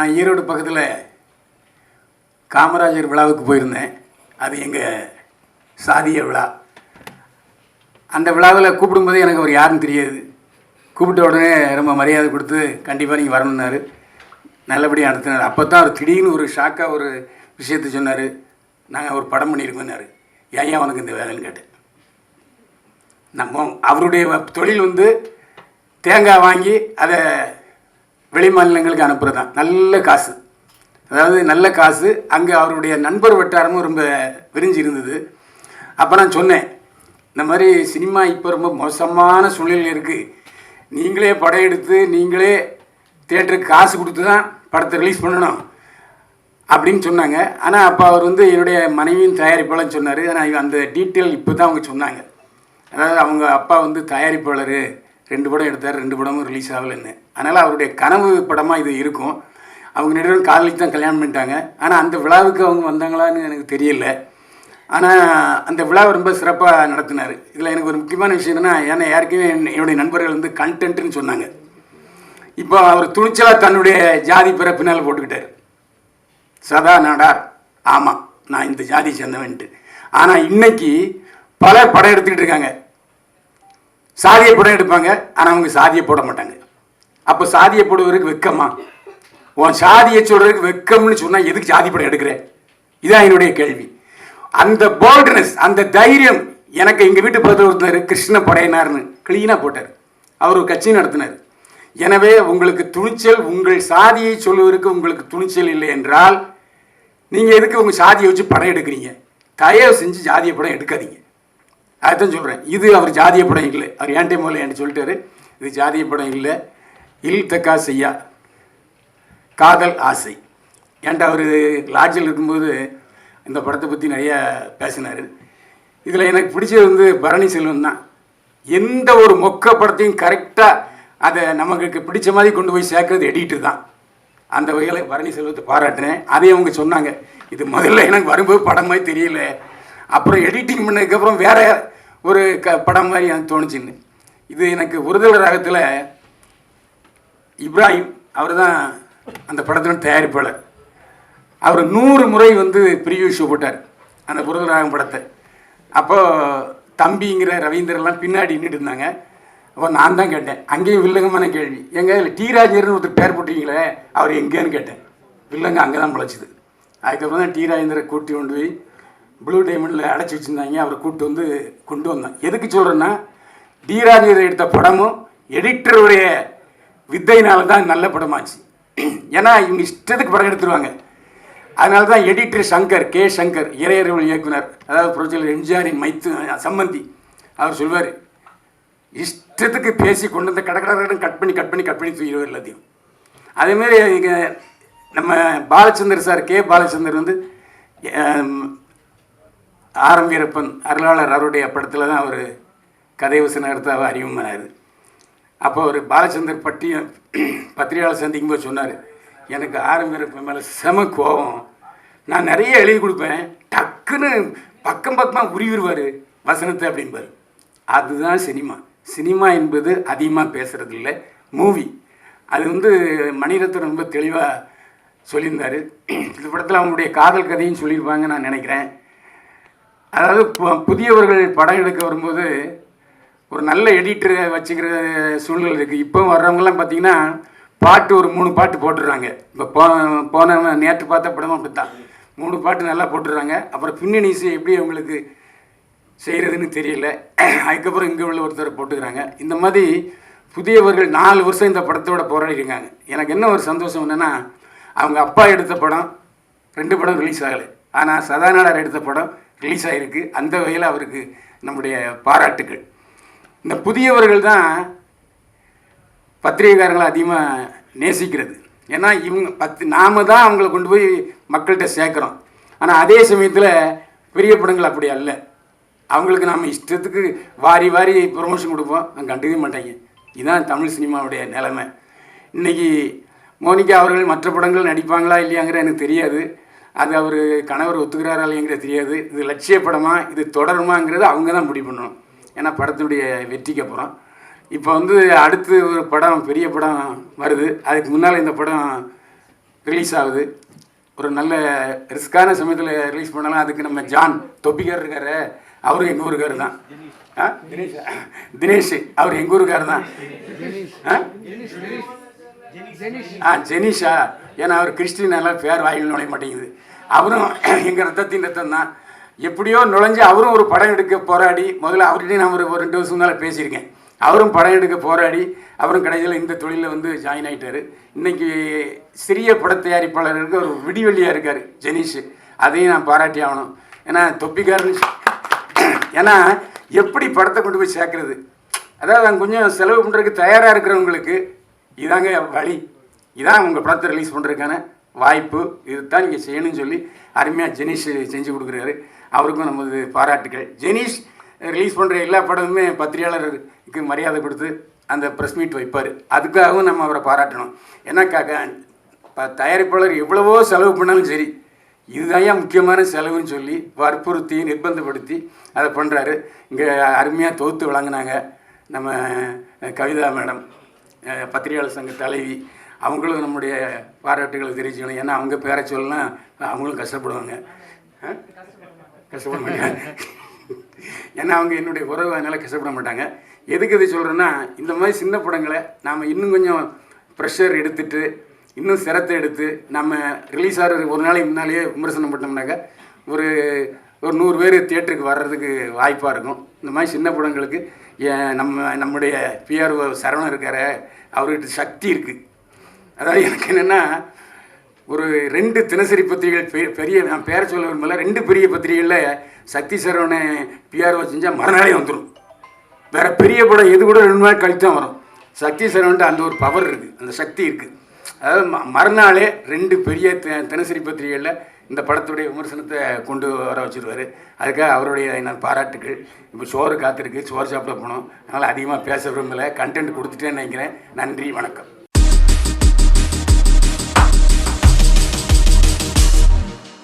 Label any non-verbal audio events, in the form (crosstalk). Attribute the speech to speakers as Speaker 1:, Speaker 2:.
Speaker 1: நான் ஈரோடு பக்கத்தில் காமராஜர் விழாவுக்கு போயிருந்தேன். அது எங்கள் சாதிய விழா. அந்த விழாவில் கூப்பிடும்போது எனக்கு அவர் யாருன்னு தெரியாது. கூப்பிட்ட உடனே ரொம்ப மரியாதை கொடுத்து கண்டிப்பாக நீங்கள் வரணுன்னாரு நல்லபடியாக நடத்தினார். அப்போ தான் அவர் திடீர்னு ஒரு ஷாக்காக ஒரு விஷயத்தை சொன்னார். நாங்கள் ஒரு படம் பண்ணியிருக்கோம்னாரு ஏன் ஏன் உனக்கு இந்த வேலைன்னு கேட்டேன். நம்ம அவருடைய தொழில் வந்து தேங்காய் வாங்கி அதை வெளி மாநிலங்களுக்கு அனுப்புறது தான் நல்ல காசு. அதாவது நல்ல காசு அங்கே அவருடைய நண்பர் வட்டாரமும் ரொம்ப விரிஞ்சு இருந்தது அப்போ நான் சொன்னேன் இந்த மாதிரி சினிமா இப்போ ரொம்ப மோசமான சூழ்நிலை இருக்குது நீங்களே படம் எடுத்து நீங்களே தேட்டருக்கு காசு கொடுத்து தான் படத்தை ரிலீஸ் பண்ணணும் அப்படின்னு சொன்னாங்க. ஆனால் அப்போ அவர் வந்து என்னுடைய மனைவியின் தயாரிப்பாளர்னு சொன்னார். ஆனால் அந்த டீட்டெயில் இப்போ தான் அவங்க சொன்னாங்க. அதாவது அவங்க அப்பா வந்து தயாரிப்பாளர். ரெண்டு படம் எடுத்தார் ரெண்டு படமும் ரிலீஸ் ஆகலைன்னு. அதனால் அவருடைய கனவு படமாக இது இருக்கும். அவங்க நடுவில் காதலிக்கு தான் கல்யாணம் பண்ணிட்டாங்க. ஆனால் அந்த விழாவுக்கு அவங்க வந்தாங்களான்னு எனக்கு தெரியல. ஆனால் அந்த விழாவை ரொம்ப சிறப்பாக நடத்தினார். இதில் எனக்கு ஒரு முக்கியமான விஷயம் என்னென்னா ஏன்னா யாருக்குமே என்னுடைய நண்பர்கள் வந்து கண்டென்ட்னு சொன்னாங்க. இப்போ அவர் துணிச்சலாக தன்னுடைய ஜாதி பிற பின்னால் போட்டுக்கிட்டார். சதா நாடார் ஆமாம் நான் இந்த ஜாதி சேர்ந்தவன்ட்டு. ஆனால் இன்னைக்கு பல படம் எடுத்துக்கிட்டு இருக்காங்க. சாதியை படம் எடுப்பாங்க ஆனால் அவங்க சாதியை போட மாட்டாங்க. அப்போ சாதியை போடுவதற்கு வெக்கமா? உன் சாதியை சொல்றதுக்கு வெக்கம்னு சொன்னால் எதுக்கு சாதி படம் எடுக்கிறேன் இதான் என்னுடைய கேள்வி. அந்த போல்ட்னஸ் அந்த தைரியம் எனக்கு எங்கள் வீட்டு பக்கத்தில் ஒருத்தர் கிருஷ்ண படையனார்னு கிளீனாக போட்டார். அவர் ஒரு கட்சி நடத்தினார். எனவே உங்களுக்கு துணிச்சல் உங்கள் சாதியை சொல்வதற்கு உங்களுக்கு துணிச்சல் இல்லை என்றால் நீங்கள் எதுக்கு உங்கள் சாதியை வச்சு படம் எடுக்கிறீங்க? தயவு செஞ்சு ஜாதிய படம் எடுக்காதீங்க. அதுதான் சொல்கிறேன் இது அவர் ஜாதிய படம் இல்லை. அவர் ஏன்டே முதல்ல என்று சொல்லிட்டாரு. இது ஜாதிய படம் இல்லை. இல் தக்கா செய்யா. காதல் ஆசை. ஏன்டா அவர் லாட்ஜில் இருக்கும்போது இந்த படத்தை பற்றி நிறையா பேசினார். இதில் எனக்கு பிடிச்சது வந்து பரணி செல்வன் தான். எந்த ஒரு மொக்க படத்தையும் கரெக்டாக அதை நமக்கு பிடிச்ச மாதிரி கொண்டு போய் சேர்க்கறது எடிட்டு தான். அந்த வகையில் பரணி செல்வத்தை பாராட்டினேன் அதையும் அவங்க சொன்னாங்க. இது முதல்ல எனக்கு வரும்போது படம் மாதிரி தெரியல. அப்புறம் எடிட்டிங் பண்ணதுக்கப்புறம் வேறு ஒரு க படம் மாதிரி எனக்கு தோணுச்சுன்னு. இது எனக்கு ஒருதல் ராகத்தில் இப்ராஹிம் அவர் தான் அந்த படத்தின் தயாரிப்பாளர். அவர் நூறு முறை வந்து ப்ரிவியூ ஷோ போட்டார் அந்த புரதராகம் படத்தை. அப்போது தம்பிங்கிற ரவீந்தர்லாம் பின்னாடி நின்றுட்டு இருந்தாங்க. அப்போ நான் தான் கேட்டேன் அங்கேயும் வில்லங்கமான கேள்வி. எங்கே இல்லை டி ராஜேந்திரன் ஒருத்தர் பேர் போட்டீங்களே அவர் எங்கேன்னு கேட்டேன். வில்லங்க அங்கே தான் பிழைச்சிது அதுக்கப்புறம் தான் டி ராஜேந்திர கூட்டி கொண்டு போய் ப்ளூ டைமண்டில் அடைச்சி வச்சுருந்தாங்க. அவரை கூப்பிட்டு வந்து கொண்டு வந்தேன். எதுக்கு சொல்கிறேன்னா டி எடுத்த படமும் எடிட்டருடைய வித்தையினால தான் நல்ல படமாச்சு. ஏன்னா இவங்க இஷ்டத்துக்கு படம் எடுத்துருவாங்க. அதனால தான் எடிட்டர் சங்கர் கே சங்கர் இறையறிவல் இயக்குனர் அதாவது புரட்சியாளர் எம்ஜிஆரின் மைத்து சம்பந்தி அவர் சொல்வார் இஷ்டத்துக்கு பேசி கொண்டு வந்து கடற்கடன் கட் பண்ணி கட் பண்ணி கட் பண்ணி தூக்கிடுவார் எல்லாத்தையும் அதேமாரி இங்கே நம்ம பாலச்சந்தர் சார் கே பாலச்சந்தர் வந்து ஆம், ஆரம் வீரப்பன் அருளாளர் அவருடைய படத்தில் தான் அவர் கதை வசனகர்த்தாவை அவர் அறிமுகமானார் அப்போ அவர் பாலச்சந்தர் பட்டி பத்திரிகையாளர் சந்திக்கும் போது சொன்னார் எனக்கு ஆரம் வீரப்பன் மேலே செம கோபம் நான் நிறைய எழுதி கொடுப்பேன். டக்குன்னு பக்கம் பக்கமாக உருவிடுவார் வசனத்தை அப்படிம்பார். அதுதான் சினிமா. சினிமா என்பது அதிகமாக பேசுகிறது இல்லை. மூவி. அது வந்து மணிரத்னம் ரொம்ப தெளிவாக சொல்லியிருந்தார். இந்த படத்தில் அவங்களுடைய காதல் கதையும் சொல்லியிருப்பாங்க நான் நினைக்கிறேன். அதாவது புதியவர்கள் படம் எடுக்க வரும்போது ஒரு நல்ல எடிட்டரை வச்சுக்கிற சூழ்நிலை இருக்குது இப்போ வர்றவங்கலாம் பார்த்தீங்கன்னா பாட்டு ஒரு மூணு பாட்டு போட்டுடுறாங்க. இப்போ போ போன நேற்று பார்த்த படமும் அப்படி தான் மூணு பாட்டு நல்லா போட்டுடுறாங்க. அப்புறம் பின்னணி இசை எப்படி அவங்களுக்கு செய்கிறதுன்னு தெரியல. அதுக்கப்புறம் இங்கே உள்ள ஒருத்தர் போட்டுக்கிறாங்க. இந்த மாதிரி புதியவர்கள் நாலு வருஷம் இந்த படத்தோட போராடி இருக்காங்க எனக்கு என்ன ஒரு சந்தோஷம் என்னென்னா அவங்க அப்பா எடுத்த படம் ரெண்டு படம் ரிலீஸ் ஆகலை. ஆனால் சதாநாடர் எடுத்த படம் ரிலீஸ் ஆகிருக்கு அந்த வகையில் அவருக்கு நம்முடைய பாராட்டுக்கள். இந்த புதியவர்கள் தான் பத்திரிகைக்காரங்களை அதிகமாக நேசிக்கிறது. ஏன்னா இவங்க பத்து நாம தான் அவங்கள கொண்டு போய் மக்கள்கிட்ட சேர்க்குறோம். ஆனால் அதே சமயத்தில் பெரிய படங்கள் அப்படி அல்ல. அவங்களுக்கு நாம் இஷ்டத்துக்கு வாரி வாரி ப்ரொமோஷன் கொடுப்போம். அவங்க கண்டுக்கவே மாட்டாங்க. இதுதான் தமிழ் சினிமாவுடைய நிலைமை. இன்னைக்கு மோனிகா அவர்கள் மற்ற படங்கள் நடிப்பாங்களா இல்லையாங்கிற எனக்கு தெரியாது. அது அவர் கணவர் ஒத்துக்கிறாரா இல்லையாங்கிறது தெரியாது. இது லட்சிய படமா இது தொடருமாங்கிறது அவங்க தான் முடிவு பண்ணணும். ஏன்னா படத்தினுடைய வெற்றிக்கு அப்புறம். இப்போ வந்து அடுத்து ஒரு படம் பெரிய படம் வருது. அதுக்கு முன்னால் இந்த படம் ரிலீஸ் ஆகுது. ஒரு நல்ல ரிஸ்கான சமயத்தில் ரிலீஸ் பண்ணலாம். அதுக்கு நம்ம ஜான் தொப்பிக்கார் இருக்காரு அவரும் எங்கள் ஊருக்கார் தான். தினேஷ் தினேஷ். அவர் எங்கள் ஊருக்கார் தான். ஆ ஜெனிஷா. ஏன்னா அவர் கிறிஸ்டினால பேர் வாயில் நுழைய மாட்டேங்குது. அவரும் (clears throat) எங்கள் ரத்தத்தின் ரத்தம் தான் எப்படியோ நுழைஞ்சு அவரும் ஒரு படம் எடுக்க போராடி முதல்ல அவர்கிட்டையும் நான் ஒரு ரெண்டு வருஷம் முன்னால் பேசியிருக்கேன். அவரும் படம் எடுக்க போராடி அவரும் கடைசியில் இந்த தொழிலில் வந்து ஜாயின் ஆகிட்டார் இன்றைக்கி சிறிய பட தயாரிப்பாளர்களுக்கு ஒரு விடிவெள்ளியாக இருக்கார் ஜெனீஷ். அதையும் நான் பாராட்டி ஆகணும். ஏன்னா தொப்பிக்காரன் (clears throat) ஏன்னா எப்படி படத்தை கொண்டு போய் சேர்க்குறது? அதாவது நான் கொஞ்சம் செலவு பண்ணுறதுக்கு தயாராக இருக்கிறவங்களுக்கு இதாங்க வழி. இதான் உங்கள் படத்தை ரிலீஸ் பண்ணுறதுக்கான வாய்ப்பு. இதுதான் நீங்கள் செய்யணும்னு சொல்லி அருமையாக ஜெனீஷ் செஞ்சு கொடுக்குறாரு. அவருக்கும் நமது பாராட்டுகள் ஜெனீஷ் ரிலீஸ் பண்ணுற எல்லா படமுமே பத்திரிகையாளருக்கு மரியாதை கொடுத்து அந்த ப்ரெஸ் மீட் வைப்பார். அதுக்காகவும் நம்ம அவரை பாராட்டணும். ஏன்னா தயாரிப்பாளர் எவ்வளவோ செலவு பண்ணாலும் சரி இதுதான் ஏன் முக்கியமான செலவுன்னு சொல்லி வற்புறுத்தி நிர்பந்தப்படுத்தி அதை பண்ணுறாரு இங்கே அருமையாக தொகுத்து வழங்கினாங்க நம்ம கவிதா மேடம் பத்திரிகையாளர் சங்க தலைவி அவங்களும் நம்முடைய பாராட்டுகளை தெரிவிச்சுக்கணும். ஏன்னா அவங்க பேரை சொல்லலாம் அவங்களும் கஷ்டப்படுவாங்க. கஷ்டப்பட மாட்டாங்க. ஏன்னா அவங்க என்னுடைய உறவு அதனால் கஷ்டப்பட மாட்டாங்க. எதுக்கு இது சொல்கிறேன்னா இந்த மாதிரி சின்ன படங்களை நாம் இன்னும் கொஞ்சம் ப்ரெஷர் எடுத்துட்டு இன்னும் சிரத்தை எடுத்து நம்ம ரிலீஸ் ஆகிற ஒரு நாளைக்கு முன்னாலேயே விமர்சனம் பண்ணோம்னாக்கா ஒரு ஒரு நூறு பேர் தியேட்டருக்கு வர்றதுக்கு வாய்ப்பாக இருக்கும். இந்த மாதிரி சின்ன படங்களுக்கு ஏன் நம்ம நம்முடைய பிஆர்ஓ சரவணன் இருக்கிற அவர்கிட்ட சக்தி இருக்குது அதாவது எனக்கு என்னென்னா ஒரு ரெண்டு தினசரி பத்திரிகைகள் பெ- பெரிய நான் பேர சொல்ல விரும்பல ரெண்டு பெரிய பத்திரிகைகளில் சக்தி சரவணை பிஆர்ஓ செஞ்சால் மறுநாளே வந்துடும் வேறு பெரிய படம் எது கூட ரெண்டு நாள் கழித்து தான் வரும். சக்தி சரவண்ட்டு அந்த ஒரு பவர் இருக்குது அந்த சக்தி இருக்குது அதாவது ம- மறுநாளே ரெண்டு பெரிய தி- தினசரி பத்திரிகைகளில் இந்த படத்துடைய விமர்சனத்தை கொண்டு வர வச்சுருவார். அதுக்காக அவருடைய நான் பாராட்டுகள் இப்போ சோறு காத்திருக்கு சோறு சாப்பிட போனோம். அதனால் அதிகமாக பேச விரும்பலை கண்டென்ட் கொடுத்துட்டேன்னு நினைக்கிறேன். நன்றி வணக்கம்.